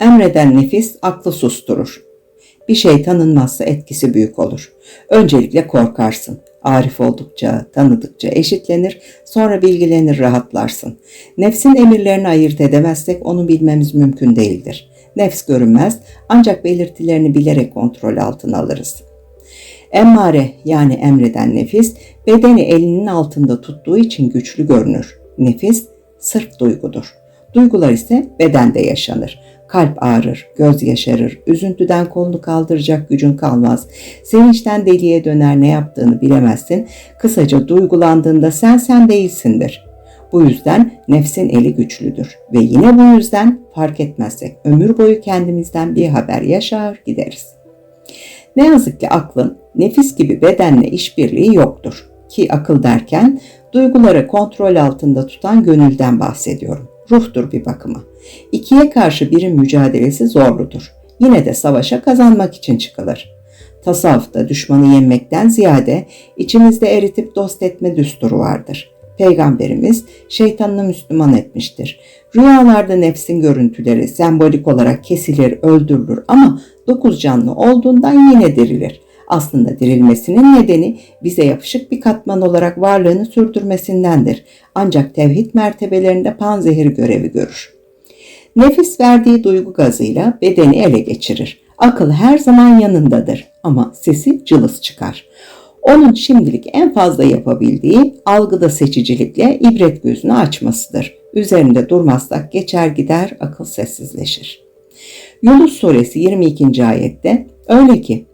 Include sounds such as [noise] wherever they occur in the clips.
Emreden nefis aklı susturur. Bir şey tanınmazsa etkisi büyük olur. Öncelikle korkarsın. Arif oldukça, tanıdıkça eşitlenir, sonra bilgilenir, rahatlarsın. Nefsin emirlerini ayırt edemezsek onu bilmemiz mümkün değildir. Nefs görünmez ancak belirtilerini bilerek kontrol altına alırız. Emmare yani emreden nefis bedeni elinin altında tuttuğu için güçlü görünür. Nefis sırf duygudur. Duygular ise bedende yaşanır. Kalp ağrır, göz yaşarır, üzüntüden kolunu kaldıracak gücün kalmaz. Sevinçten deliye döner ne yaptığını bilemezsin. Kısaca duygulandığında sen sen değilsindir. Bu yüzden nefsin eli güçlüdür ve yine bu yüzden fark etmezsek ömür boyu kendimizden bir haber yaşar gideriz. Ne yazık ki aklın nefis gibi bedenle işbirliği yoktur. Ki akıl derken duyguları kontrol altında tutan gönülden bahsediyorum. Ruhtur bir bakıma. İkiye karşı birin mücadelesi zorludur. Yine de savaşa kazanmak için çıkılır. Tasavvufta düşmanı yenmekten ziyade içimizde eritip dost etme düsturu vardır. Peygamberimiz şeytanını Müslüman etmiştir. Rüyalarda nefsin görüntüleri sembolik olarak kesilir, öldürülür ama dokuz canlı olduğundan yine dirilir. Aslında dirilmesinin nedeni bize yapışık bir katman olarak varlığını sürdürmesindendir. Ancak tevhid mertebelerinde panzehir görevi görür. Nefis verdiği duygu gazıyla bedeni ele geçirir. Akıl her zaman yanındadır ama sesi cılız çıkar. Onun şimdilik en fazla yapabildiği algıda seçicilikle ibret gözünü açmasıdır. Üzerinde durmazsak geçer gider akıl sessizleşir. Yunus suresi 22. ayette öyle ki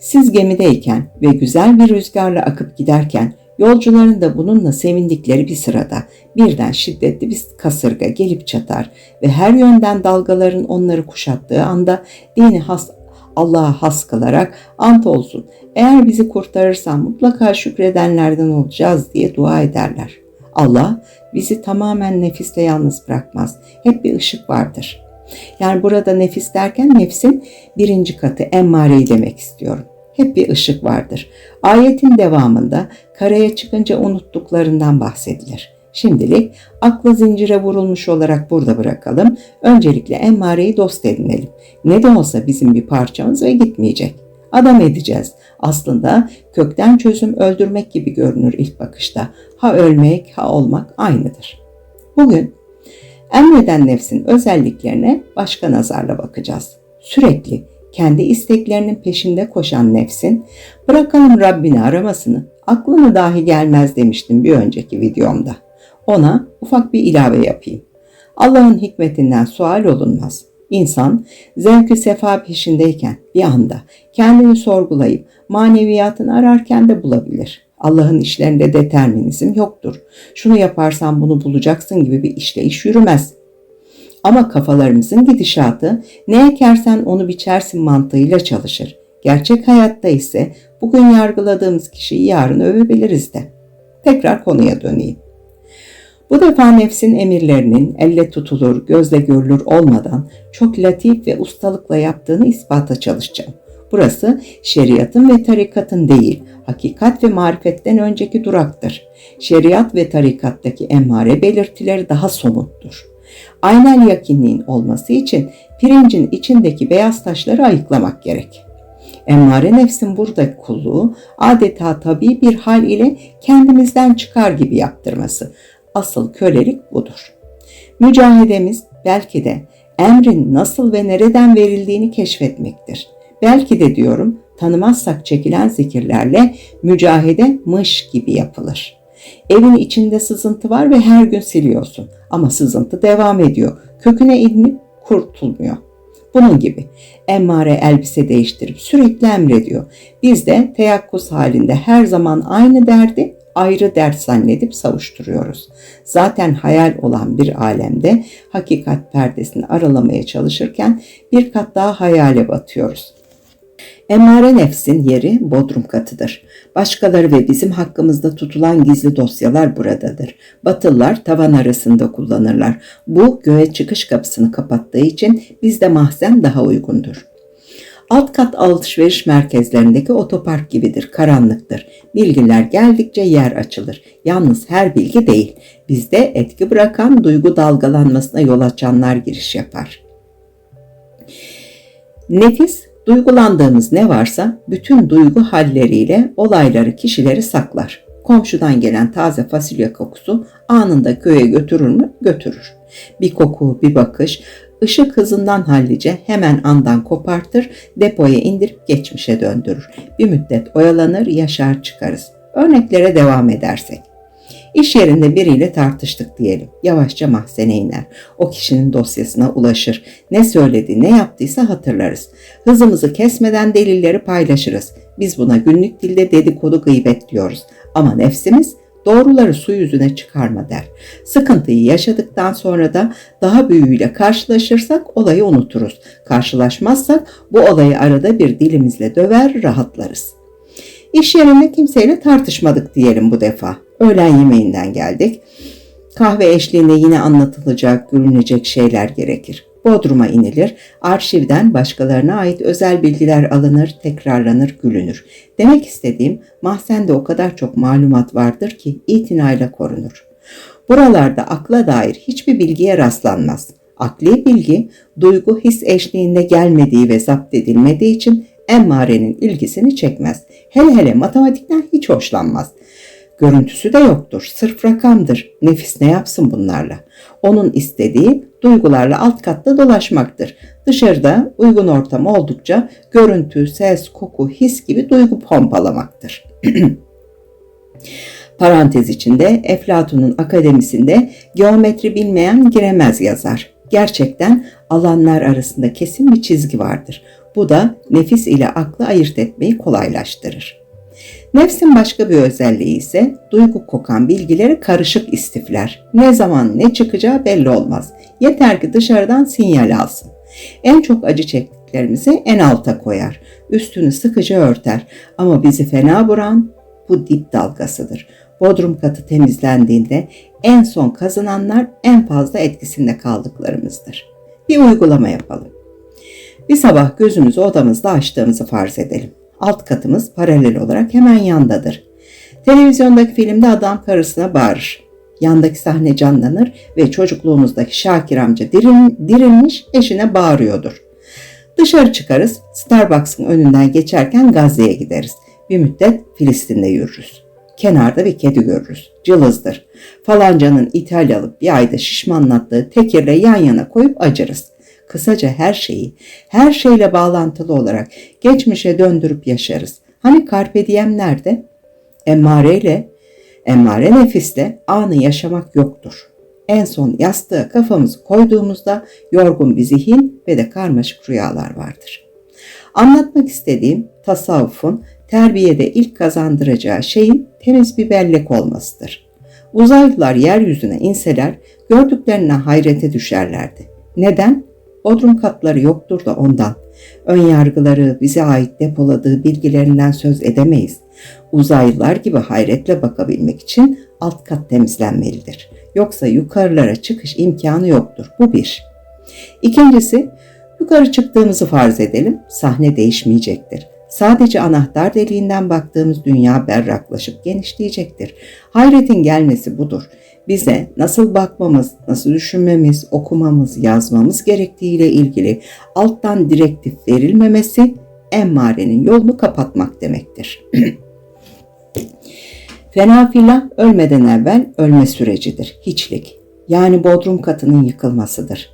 siz gemideyken ve güzel bir rüzgarla akıp giderken yolcuların da bununla sevindikleri bir sırada birden şiddetli bir kasırga gelip çatar ve her yönden dalgaların onları kuşattığı anda dini has Allah'a has kılarak ant olsun eğer bizi kurtarırsan mutlaka şükredenlerden olacağız diye dua ederler. Allah bizi tamamen nefiste yalnız bırakmaz. Hep bir ışık vardır. Yani burada nefis derken nefsin birinci katı emmareyi demek istiyorum. Hep bir ışık vardır. Ayetin devamında karaya çıkınca unuttuklarından bahsedilir. Şimdilik aklı zincire vurulmuş olarak burada bırakalım. Öncelikle emmareyi dost edinelim. Ne de olsa bizim bir parçamız ve gitmeyecek. Adam edeceğiz. Aslında kökten çözüm öldürmek gibi görünür ilk bakışta. Ha ölmek ha olmak aynıdır. Bugün emreden nefsin özelliklerine başka nazarla bakacağız. Sürekli kendi isteklerinin peşinde koşan nefsin bırakalım Rabbini aramasını aklına dahi gelmez demiştim bir önceki videomda. Ona ufak bir ilave yapayım. Allah'ın hikmetinden sual olunmaz. İnsan zevk sefa peşindeyken bir anda kendini sorgulayıp maneviyatını ararken de bulabilir. Allah'ın işlerinde determinizm yoktur. Şunu yaparsan bunu bulacaksın gibi bir işleyiş yürümez. Ama kafalarımızın gidişatı ne ekersen onu biçersin mantığıyla çalışır. Gerçek hayatta ise bugün yargıladığımız kişiyi yarın övebiliriz de. Tekrar konuya döneyim. Bu defa nefsin emirlerinin elle tutulur, gözle görülür olmadan çok latif ve ustalıkla yaptığını ispata çalışacağım. Burası şeriatın ve tarikatın değil, hakikat ve marifetten önceki duraktır. Şeriat ve tarikattaki emmare belirtileri daha somuttur. Aynel yakinliğin olması için pirincin içindeki beyaz taşları ayıklamak gerek. Emmare nefsin buradaki kulluğu adeta tabi bir hal ile kendimizden çıkar gibi yaptırması. Asıl kölelik budur. Mücahedemiz belki de emrin nasıl ve nereden verildiğini keşfetmektir. Belki de diyorum tanımazsak çekilen zikirlerle mücahede mış gibi yapılır. Evin içinde sızıntı var ve her gün siliyorsun ama sızıntı devam ediyor. Köküne inip kurtulmuyor. Bunun gibi emmare elbise değiştirip sürekli emrediyor. Biz de teyakkuz halinde her zaman aynı derdi ayrı dert zannedip savuşturuyoruz. Zaten hayal olan bir alemde hakikat perdesini aralamaya çalışırken bir kat daha hayale batıyoruz. Emmare nefsin yeri bodrum katıdır. Başkaları ve bizim hakkımızda tutulan gizli dosyalar buradadır. Batılılar tavan arasında kullanırlar. Bu göğe çıkış kapısını kapattığı için bizde mahzen daha uygundur. Alt kat alışveriş merkezlerindeki otopark gibidir, karanlıktır. Bilgiler geldikçe yer açılır. Yalnız her bilgi değil. Bizde etki bırakan duygu dalgalanmasına yol açanlar giriş yapar. Nefis, duygulandığımız ne varsa bütün duygu halleriyle olayları, kişileri saklar. Komşudan gelen taze fasulye kokusu anında köye götürür mü? Götürür. Bir koku, bir bakış, ışık hızından hallice hemen andan kopartır, depoya indirip geçmişe döndürür. Bir müddet oyalanır, yaşar çıkarız. Örneklere devam edersek. İş yerinde biriyle tartıştık diyelim. Yavaşça mahzene iner. O kişinin dosyasına ulaşır. Ne söyledi, ne yaptıysa hatırlarız. Hızımızı kesmeden delilleri paylaşırız. Biz buna günlük dilde dedikodu gıybet diyoruz. Ama nefsimiz doğruları su yüzüne çıkarma der. Sıkıntıyı yaşadıktan sonra da daha büyüğüyle karşılaşırsak olayı unuturuz. Karşılaşmazsak bu olayı arada bir dilimizle döver, rahatlarız. İş yerinde kimseyle tartışmadık diyelim bu defa. Öğlen yemeğinden geldik. Kahve eşliğinde yine anlatılacak, gülünecek şeyler gerekir. Bodrum'a inilir, arşivden başkalarına ait özel bilgiler alınır, tekrarlanır, gülünür. Demek istediğim mahzende o kadar çok malumat vardır ki itinayla korunur. Buralarda akla dair hiçbir bilgiye rastlanmaz. Akli bilgi, duygu his eşliğinde gelmediği ve zapt edilmediği için emmarenin ilgisini çekmez. Hele hele matematikten hiç hoşlanmaz. Görüntüsü de yoktur. Sırf rakamdır. Nefis ne yapsın bunlarla? Onun istediği duygularla alt katta dolaşmaktır. Dışarıda uygun ortam oldukça görüntü, ses, koku, his gibi duygu pompalamaktır. [clears throat] Parantez içinde Eflatun'un akademisinde geometri bilmeyen giremez yazar. Gerçekten alanlar arasında kesin bir çizgi vardır. Bu da nefis ile aklı ayırt etmeyi kolaylaştırır. Nefsin başka bir özelliği ise duygu kokan bilgileri karışık istifler. Ne zaman ne çıkacağı belli olmaz. Yeter ki dışarıdan sinyal alsın. En çok acı çektiklerimizi en alta koyar. Üstünü sıkıca örter. Ama bizi fena vuran bu dip dalgasıdır. Bodrum katı temizlendiğinde en son kazananlar en fazla etkisinde kaldıklarımızdır. Bir uygulama yapalım. Bir sabah gözümüzü odamızda açtığımızı farz edelim. Alt katımız paralel olarak hemen yandadır. Televizyondaki filmde adam karısına bağırır. Yandaki sahne canlanır ve çocukluğumuzdaki Şakir amca dirin, dirilmiş eşine bağırıyordur. Dışarı çıkarız, Starbucks'ın önünden geçerken Gazze'ye gideriz. Bir müddet Filistin'de yürürüz. Kenarda bir kedi görürüz. Cılızdır. Falancanın İtalyalı bir ayda şişmanlattığı tekirle yan yana koyup acırız. Kısaca her şeyi, her şeyle bağlantılı olarak geçmişe döndürüp yaşarız. Hani Carpe Diem nerede? Emmare emmare nefisle anı yaşamak yoktur. En son yastığa kafamızı koyduğumuzda yorgun bir zihin ve de karmaşık rüyalar vardır. Anlatmak istediğim tasavvufun terbiyede ilk kazandıracağı şeyin temiz bir bellek olmasıdır. Uzaylılar yeryüzüne inseler gördüklerine hayrete düşerlerdi. Neden? Bodrum katları yoktur da ondan. Ön yargıları, bize ait depoladığı bilgilerinden söz edemeyiz. Uzaylılar gibi hayretle bakabilmek için alt kat temizlenmelidir. Yoksa yukarılara çıkış imkanı yoktur. Bu bir. İkincisi, yukarı çıktığımızı farz edelim, sahne değişmeyecektir. Sadece anahtar deliğinden baktığımız dünya berraklaşıp genişleyecektir. Hayretin gelmesi budur bize nasıl bakmamız, nasıl düşünmemiz, okumamız, yazmamız gerektiğiyle ilgili alttan direktif verilmemesi emmarenin yolunu kapatmak demektir. [clears throat] Fena filah ölmeden evvel ölme sürecidir. Hiçlik. Yani bodrum katının yıkılmasıdır.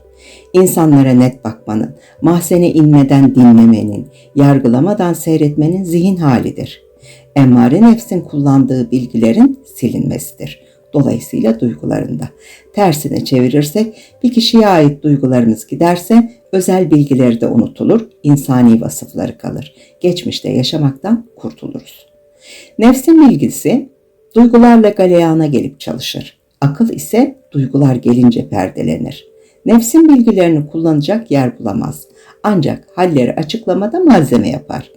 İnsanlara net bakmanın, mahzene inmeden dinlemenin, yargılamadan seyretmenin zihin halidir. Emmare nefsin kullandığı bilgilerin silinmesidir dolayısıyla duygularında. Tersine çevirirsek bir kişiye ait duygularımız giderse özel bilgileri de unutulur, insani vasıfları kalır. Geçmişte yaşamaktan kurtuluruz. Nefsin bilgisi duygularla galeyana gelip çalışır. Akıl ise duygular gelince perdelenir. Nefsin bilgilerini kullanacak yer bulamaz. Ancak halleri açıklamada malzeme yapar.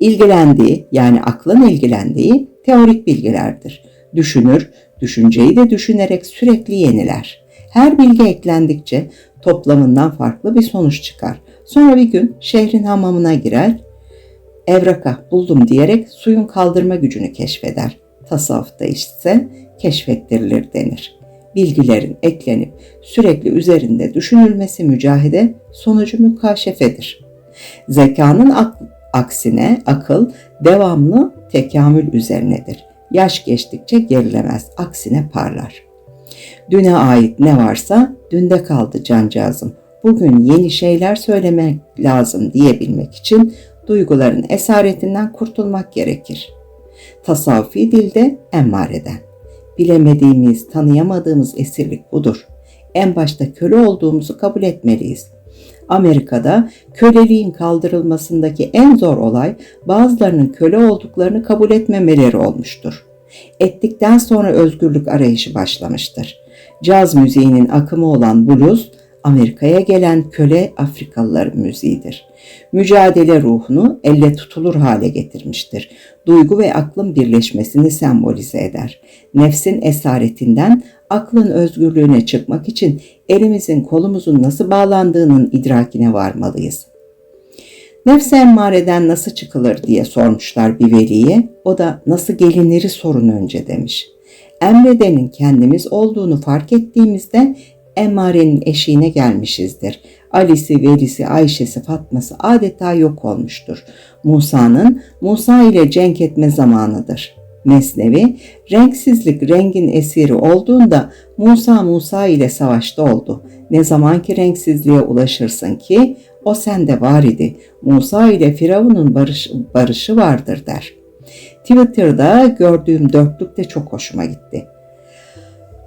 İlgilendiği yani aklın ilgilendiği teorik bilgilerdir. Düşünür, Düşünceyi de düşünerek sürekli yeniler. Her bilgi eklendikçe toplamından farklı bir sonuç çıkar. Sonra bir gün şehrin hamamına girer, evraka buldum diyerek suyun kaldırma gücünü keşfeder. Tasavvufta ise keşfettirilir denir. Bilgilerin eklenip sürekli üzerinde düşünülmesi mücahede sonucu mükaşefedir. Zekanın ak- aksine akıl devamlı tekamül üzerinedir. Yaş geçtikçe gerilemez, aksine parlar. Düne ait ne varsa dünde kaldı cancağızım. Bugün yeni şeyler söylemek lazım diyebilmek için duyguların esaretinden kurtulmak gerekir. Tasavvufi dilde emmareden. Bilemediğimiz, tanıyamadığımız esirlik budur. En başta köle olduğumuzu kabul etmeliyiz. Amerika'da köleliğin kaldırılmasındaki en zor olay bazılarının köle olduklarını kabul etmemeleri olmuştur. Ettikten sonra özgürlük arayışı başlamıştır. Caz müziğinin akımı olan blues, Amerika'ya gelen köle Afrikalıların müziğidir. Mücadele ruhunu elle tutulur hale getirmiştir. Duygu ve aklın birleşmesini sembolize eder. Nefsin esaretinden aklın özgürlüğüne çıkmak için elimizin kolumuzun nasıl bağlandığının idrakine varmalıyız. Nefse emmareden nasıl çıkılır diye sormuşlar bir veliye. O da nasıl gelinleri sorun önce demiş. Emredenin kendimiz olduğunu fark ettiğimizde emmarenin eşiğine gelmişizdir. Ali'si, Velisi, Ayşe'si, Fatma'sı adeta yok olmuştur. Musa'nın Musa ile cenk etme zamanıdır. Mesnevi, renksizlik rengin esiri olduğunda Musa Musa ile savaşta oldu. Ne zamanki renksizliğe ulaşırsın ki o sende var idi. Musa ile Firavun'un barış, barışı vardır der. Twitter'da gördüğüm dörtlük de çok hoşuma gitti.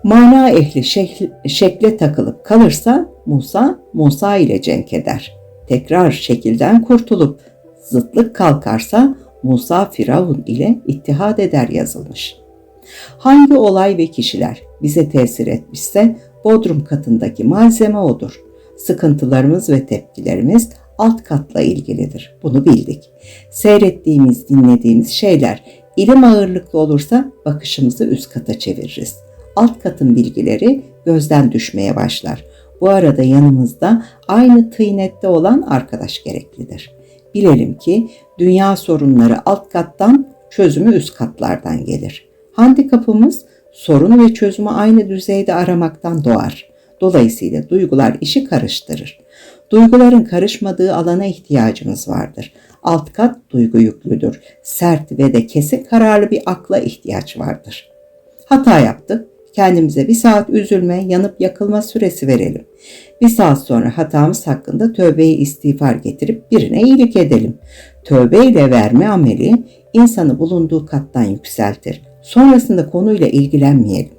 Mana ehli şekl, şekle takılıp kalırsa Musa, Musa ile cenk eder. Tekrar şekilden kurtulup zıtlık kalkarsa Musa Firavun ile ittihad eder yazılmış. Hangi olay ve kişiler bize tesir etmişse bodrum katındaki malzeme odur. Sıkıntılarımız ve tepkilerimiz alt katla ilgilidir. Bunu bildik. Seyrettiğimiz, dinlediğimiz şeyler ilim ağırlıklı olursa bakışımızı üst kata çeviririz. Alt katın bilgileri gözden düşmeye başlar. Bu arada yanımızda aynı tıynette olan arkadaş gereklidir. Bilelim ki dünya sorunları alt kattan, çözümü üst katlardan gelir. Handikapımız sorunu ve çözümü aynı düzeyde aramaktan doğar. Dolayısıyla duygular işi karıştırır. Duyguların karışmadığı alana ihtiyacımız vardır. Alt kat duygu yüklüdür. Sert ve de kesin kararlı bir akla ihtiyaç vardır. Hata yaptık. Kendimize bir saat üzülme, yanıp yakılma süresi verelim. Bir saat sonra hatamız hakkında tövbeyi istiğfar getirip birine iyilik edelim. Tövbe ile verme ameli insanı bulunduğu kattan yükseltir. Sonrasında konuyla ilgilenmeyelim.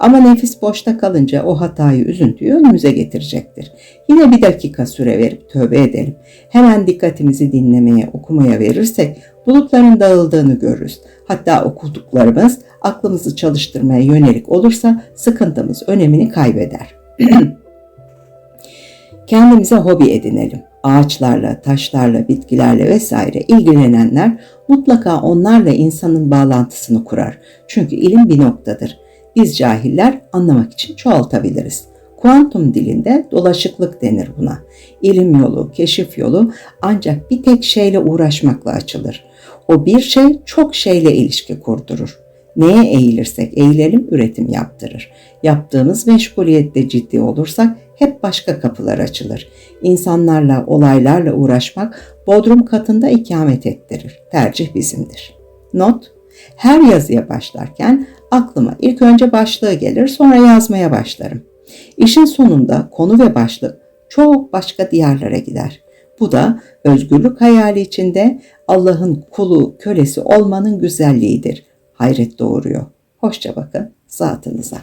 Ama nefis boşta kalınca o hatayı, üzüntüyü önümüze getirecektir. Yine bir dakika süre verip tövbe edelim. Hemen dikkatimizi dinlemeye, okumaya verirsek bulutların dağıldığını görürüz. Hatta okuduklarımız aklımızı çalıştırmaya yönelik olursa sıkıntımız önemini kaybeder. [clears throat] Kendimize hobi edinelim. Ağaçlarla, taşlarla, bitkilerle vesaire ilgilenenler mutlaka onlarla insanın bağlantısını kurar. Çünkü ilim bir noktadır. Biz cahiller anlamak için çoğaltabiliriz. Kuantum dilinde dolaşıklık denir buna. İlim yolu, keşif yolu ancak bir tek şeyle uğraşmakla açılır. O bir şey çok şeyle ilişki kurdurur. Neye eğilirsek eğilelim üretim yaptırır. Yaptığımız meşguliyette ciddi olursak hep başka kapılar açılır. İnsanlarla, olaylarla uğraşmak bodrum katında ikamet ettirir. Tercih bizimdir. Not her yazıya başlarken aklıma ilk önce başlığı gelir sonra yazmaya başlarım. İşin sonunda konu ve başlık çok başka diyarlara gider. Bu da özgürlük hayali içinde Allah'ın kulu, kölesi olmanın güzelliğidir. Hayret doğuruyor. Hoşça bakın zatınıza.